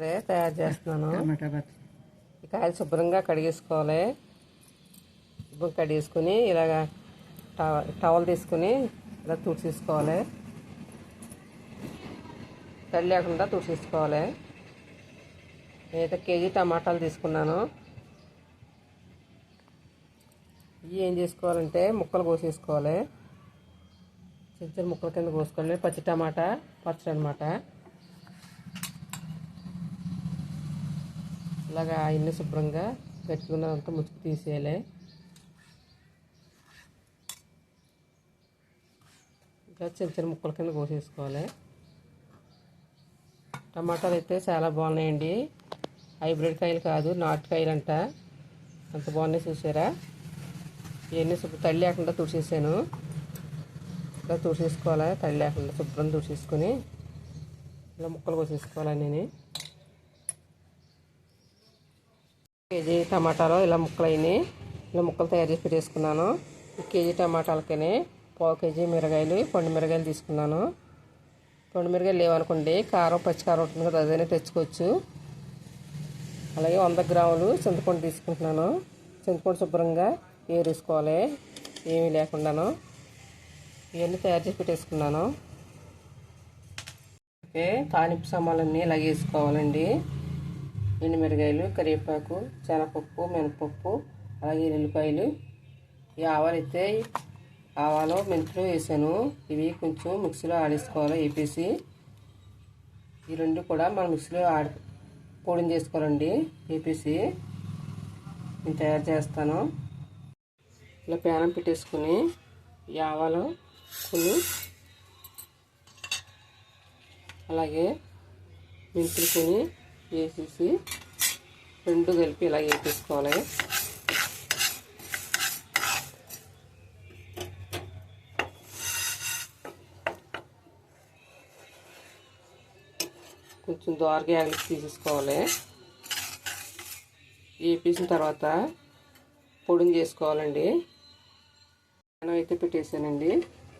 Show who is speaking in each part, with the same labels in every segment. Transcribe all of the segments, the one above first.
Speaker 1: Spray తయారు చేస్తున్నాను. ఈ కాయలు శుభ్రంగా కడిగేసుకోవాలి. శుభ్రం కడిగేసుకుని ఇలాగ టవ- టవల్ తీసుకుని ఇలా తుడిచేసుకోవాలి. తడి లేకుండా తుడిచేసుకోవాలి. నేనైతే కేజీ టమాటాలు తీసుకున్నాను. ఇవి ఏం చేసుకోవాలంటే ముక్కలు కోసేసుకోవాలి. చిన్న చిన్న ముక్కల కింద కోసుకోవాలి. పచ్చి టమాటా పచ్చడి అనమాట ఇలాగా ఆయన్ని శుభ్రంగా గట్టుకున్నంత ముసుగు తీసేయాలి. ఇంకా చిన్న చిన్న ముక్కల కింద కోసేసుకోవాలి. టమాటాలు అయితే చాలా బాగున్నాయండి. హైబ్రిడ్ కాయలు కాదు నాటు కాయలు అంట అంత బాగున్నాయి చూసారా? ఇవన్నీ శుభ్ర తడి లేకుండా తుడిచేసాను ఇలా తుడిచేసుకోవాలి తడి లేకుండా శుభ్రం తుడిచేసుకొని ఇలా ముక్కలు కోసేసుకోవాలి నేను. కేజీ టమాటాలు ఇలా ముక్కలు అయినాయి ఇలా ముక్కలు తయారు చేసి పెట్టేసుకున్నాను. ఈ కేజీ టమాటాలకని పావు కేజీ మిరగాయలు పండు మిరగాయలు తీసుకున్నాను. పండు మిరగాయలు లేవనుకోండి కారం పచ్చికారం ఉంటుంది కదా అదైనా తెచ్చుకోవచ్చు. అలాగే వంద గ్రాములు చింతపండు తీసుకుంటున్నాను. చింతపండు శుభ్రంగా ఏరేసుకోవాలి. ఏమీ లేకుండాను. ఇవన్నీ తయారు చేసి పెట్టేసుకున్నాను. ఓకే తాలింపు సామాన్లన్నీ ఇలాగ వేసుకోవాలండి. ఎండుమిరగాయలు కరివేపాకు శనగపప్పు మినపప్పు అలాగే ఎల్లిపాయలు. ఈ ఆవాలు అయితే ఆవాలు మెంతులు వేసాను. ఇవి కొంచెం మిక్సీలో ఆడేసుకోవాలి వేపేసి ఈ రెండు కూడా మనం మిక్సీలో ఆడి పొడిని చేసుకోవాలండి వేపేసి నేను తయారు చేస్తాను. ఇలా పేనం పెట్టేసుకుని ఈ ఆవాలు కొన్ని అలాగే మెంతులు కొని వేసేసి రెండు కలిపి ఇలా వేపేసుకోవాలి కొంచెం దోరగా యాగలికి తీసేసుకోవాలి. వేపేసిన తర్వాత పొడిని చేసుకోవాలండి. నేను అయితే పెట్టేసానండి.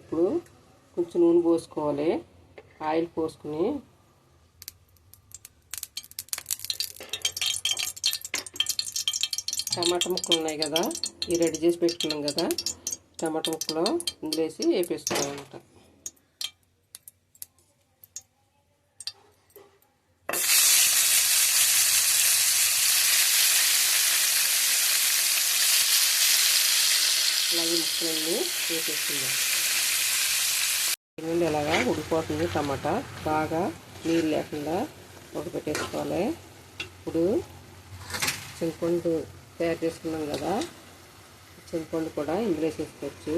Speaker 1: ఇప్పుడు కొంచెం నూనె పోసుకోవాలి. ఆయిల్ పోసుకుని టమాటా ముక్కలు ఉన్నాయి కదా ఈ రెడీ చేసి పెట్టుకున్నాం కదా టమాటా ముక్కలు ఇందులో వేసి వేపేసుకోవాలన్నమాట. అలాగే ముక్కలన్నీ వేసేసుకుందాం నుండి ఇలాగా ఉడికిపోతుంది టమాటా? బాగా నీళ్ళు లేకుండా ఉడకపెట్టేసుకోవాలి. ఇప్పుడు చింతపండు తయారు చేసుకున్నాం కదా. చింతపండు కూడా ఇందులో వేసేసుకోవచ్చు.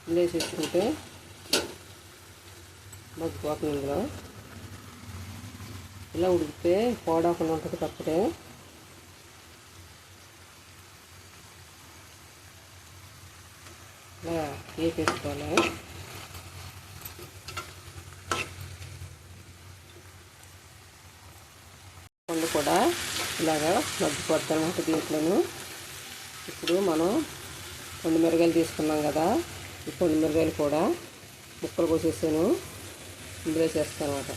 Speaker 1: ఇందులో వేసేసుకుంటే మగ్గిపోతుంది ఇందులో. ఇలా ఉడికితే పోడాకుండా ఉంటుంది అప్పుడే ఇలా వేసేసుకోవాలి పండు కూడా ఇలాగా మగ్గిపోద్ది అనమాట దీంట్లోను. ఇప్పుడు మనం పండు మిరగాయలు తీసుకున్నాం కదా ఈ పండు మిరగాయలు కూడా ముక్కలు కోసేసాను. ఇందులో చేస్తాను అనమాట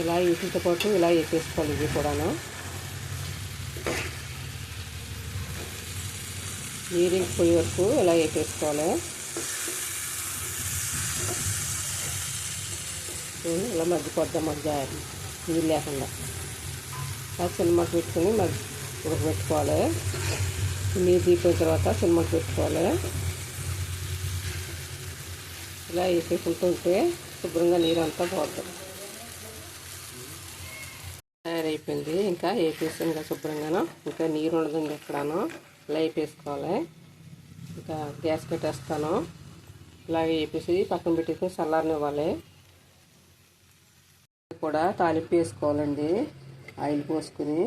Speaker 1: ఇలా వీటితో పాటు ఇలా వేసేసుకోవాలి ఇవి కూడాను. నీరు పోయే వరకు ఇలా వేసేసుకోవాలి. ఇలా మగ్గిపోద్దాం మగ్గ నీళ్ళు లేకుండా. ఆ సినిమా పెట్టుకుని మగ్గి ఉడకబెట్టుకోవాలి నీరు తీపిన తర్వాత సినిమా పెట్టుకోవాలి. ఇలా వేసేసుకుంటుంటే శుభ్రంగా నీరు అంతా పోద్దాం. తయారైపోయింది. ఇంకా వేపేసి ఇంకా శుభ్రంగాను. ఇంకా నీరు ఉండదండి ఎక్కడాను. ఇలా వేపేసుకోవాలి. ఇంకా గ్యాస్ పెట్టేస్తాను. ఇలాగే వేపేసి పక్కన పెట్టేసి చల్లారనివ్వాలి. కూడా తాలింపు వేసుకోవాలండి. ఆయిల్ పోసుకుని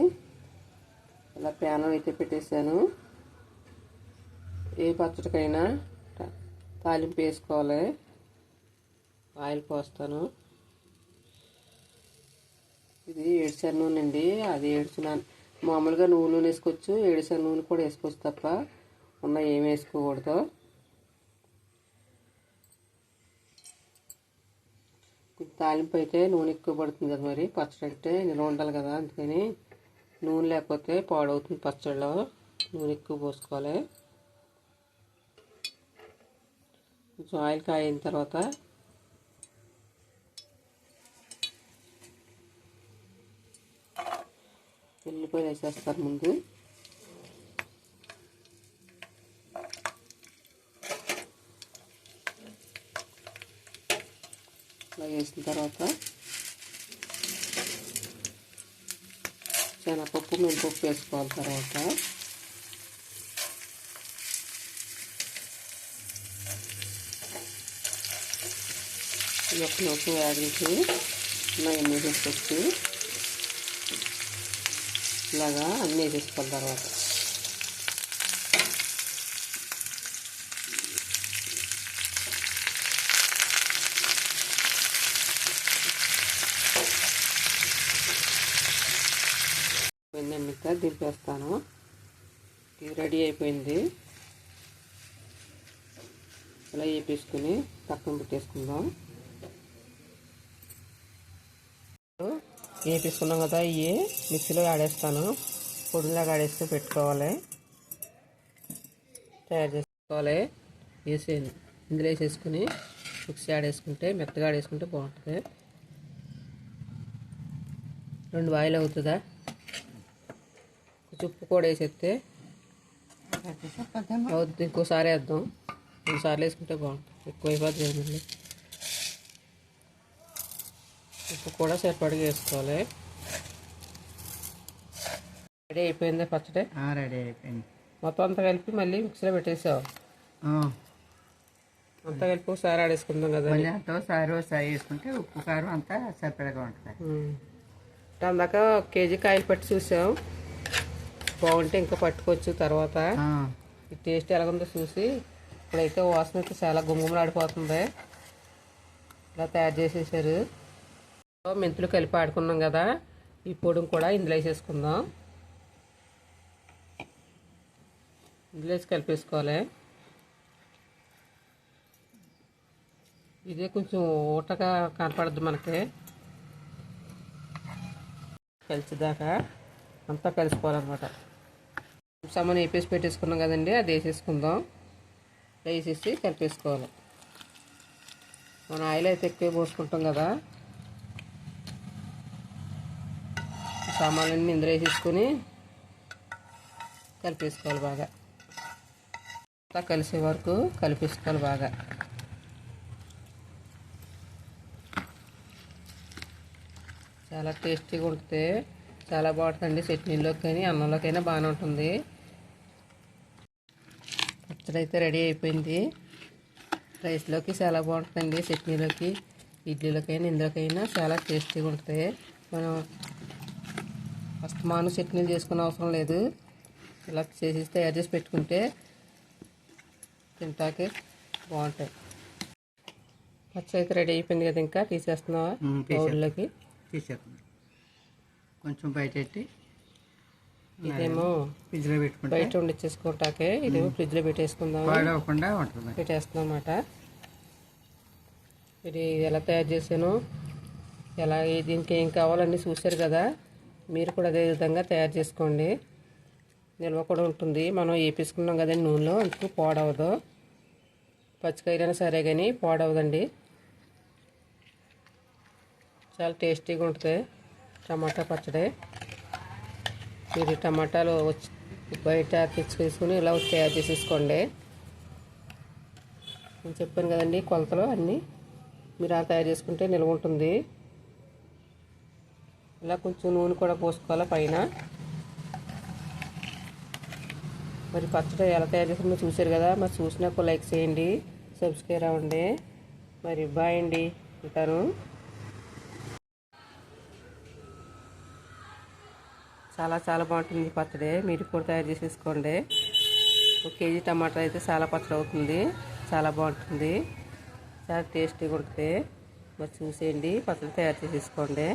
Speaker 1: ఇలా ప్యానం అయితే పెట్టేశాను. ఏ పచ్చడికైనా తాలింపు వేసుకోవాలి. ఆయిల్ పోస్తాను. ఇది ఏడుసారి నూనె అండి అది ఏడుచున్నాను మామూలుగా నువ్వు నూనె వేసుకోవచ్చు. ఏడుసారి నూనె కూడా వేసుకోవచ్చు తప్ప ఉన్న ఏమి వేసుకోకూడదు. తాలింపు అయితే నూనె ఎక్కువ పడుతుంది కదా మరి. పచ్చడి అంటే నిల్వ ఉండాలి కదా అందుకని నూనె లేకపోతే పాడవుతుంది పచ్చడిలో నూనె ఎక్కువ పోసుకోవాలి. కొంచెం ఆయిల్ కాయిన తర్వాత ఉల్లిపాయలు వేసేస్తారు ముందు. తర్వాత శనగపప్పు మినపప్పు వేసుకోవాలి తర్వాత ఒక నొప్పు వేగించి అన్నీ వేసేసుకొచ్చి ఇలాగా అన్నీ వేసేసుకోవాలి తర్వాత అయిపోయిందండి దింపేస్తాను ఇది రెడీ అయిపోయింది. ఇలా వేపేసుకుని పక్కన పెట్టేసుకుందాం. వేపేసుకున్నాం కదా ఇవి మిక్సీలో ఆడేస్తాను. పొడిలాగా ఆడేసుకుని పెట్టుకోవాలి. తయారు చేసుకోవాలి. వేసేయండి. ఇందులో వేసేసుకుని మిక్సీ ఆడేసుకుంటే మెత్తగా ఆడేసుకుంటే బాగుంటుంది. రెండు వాయిల్ అవుతుందా? ఉప్పు కూడా వేసేస్తే ఇంకోసారి వేద్దాం. సార్లు వేసుకుంటే బాగుంటుంది. ఎక్కువ అయిపోతుంది మళ్ళీ. ఉప్పు కూడా సరిపడిగా వేసుకోవాలి. రెడీ అయిపోయింది పచ్చడి?
Speaker 2: రెడీ అయిపోయింది.
Speaker 1: మొత్తం అంతా కలిపి మళ్ళీ మిక్సీలో పెట్టేసావు? అంతా కలిపి ఒకసారి ఆడేసుకుందాం కదా
Speaker 2: మళ్ళీ అంతా ఒకసారి ఒకసారి వేసుకుంటే ఉప్పు కారం అంతా సరిపడగా ఉంటుంది.
Speaker 1: అందాక ఒక కేజీ కాయలు పట్టి చూసాం. బాగుంటే ఇంకా పట్టుకోవచ్చు తర్వాత. టేస్ట్ ఎలాగుందో చూసి. ఇప్పుడైతే వాసన అయితే చాలా గుమ్మలాడిపోతుంది ఇలా తయారు చేసేసారు. మెంతులు కలిపి ఆడుకున్నాం కదా. ఈ పొడిని కూడా ఇందులో వేసేసుకుందాం. ఇందులో వేసి కలిపేసుకోవాలి. ఇదే కొంచెం ఊటగా కనపడద్దు మనకి. కలిసిదాకా. అంతా కలిసిపోవాలన్నమాట. సామాన్ వేపేసి పెట్టేసుకున్నాం కదండి అది వేసేసుకుందాం. వేసేసి కలిపేసుకోవాలి. మన ఆయిల్ అయితే ఎక్కువ పోసుకుంటాం కదా. సామాన్లన్నీ ఇందులో వేసేసుకొని కలిపేసుకోవాలి బాగా. అంతా కలిసే వరకు కలిపేసుకోవాలి బాగా. చాలా టేస్టీగా ఉంటుంది చాలా బాగుంటుందండి చట్నీలోకి కానీ అన్నంలోకైనా బాగానే ఉంటుంది. పచ్చడి అయితే రెడీ అయిపోయింది. రైస్లోకి చాలా బాగుంటుందండి చట్నీలోకి ఇడ్లీలోకైనా ఇందులోకైనా చాలా టేస్టీగా ఉంటుంది. మనం అస్తమాను చట్నీలు చేసుకునే అవసరం లేదు. ఇలా చేసి తయారు చేసి పెట్టుకుంటే తింటాకి బాగుంటాయి. పచ్చడి అయితే రెడీ అయిపోయింది కదా ఇంకా తీసేస్తున్నావా?
Speaker 2: ఉమ్, తీసేస్తా. కొంచెం బయట పెట్టి
Speaker 1: ఇదేమో
Speaker 2: ఫ్రిడ్జ్లో పెట్టుకుంటే
Speaker 1: బయట వండిచ్చేసుకుంటాకే ఇదేమో ఫ్రిడ్జ్లో పెట్టేసుకుందాం
Speaker 2: పాడవకుండా ఉంటుంది.
Speaker 1: పెట్టేస్తున్నాం అన్నమాట ఇది ఎలా తయారు చేశాను ఎలా దీనికి ఏం కావాలన్నీ చూశారు కదా మీరు కూడా అదే విధంగా తయారు చేసుకోండి. నిల్వ కూడా ఉంటుంది. మనం వేపేసుకున్నాం కదండి నూనెలో అందుకు పాడవదు. పచ్చికాయలైనా సరే కానీ పాడవదండి. చాలా టేస్టీగా ఉంటుంది. టమాటా పచ్చడి. మీరు టమాటాలు వచ్చి బయట తెచ్చుకేసుకుని ఇలా తయారు చేసేసుకోండి. నేను చెప్పాను కదండి కొలతలు అన్నీ. మీరు అలా తయారు చేసుకుంటే నిల్వ ఉంటుంది. ఇలా కొంచెం నూనె కూడా పోసుకోవాలి పైన. మరి పచ్చడి ఎలా తయారు చేస్తుందో చూశారు కదా. మరి చూసినాక లైక్ చేయండి సబ్స్క్రైబ్ అవ్వండి. మరి బాయ్ అండి ఉంటాను. చాలా చాలా బాగుంటుంది పచ్చడే పచ్చడి. మీరు కూడా తయారు చేసేసుకోండి. ఒక కేజీ టమాటా అయితే చాలా పచ్చడి అవుతుంది. చాలా బాగుంటుంది. చాలా టేస్టీగా ఉంటుంది. మరి చూసేయండి. పచ్చడి తయారు చేసేసుకోండి.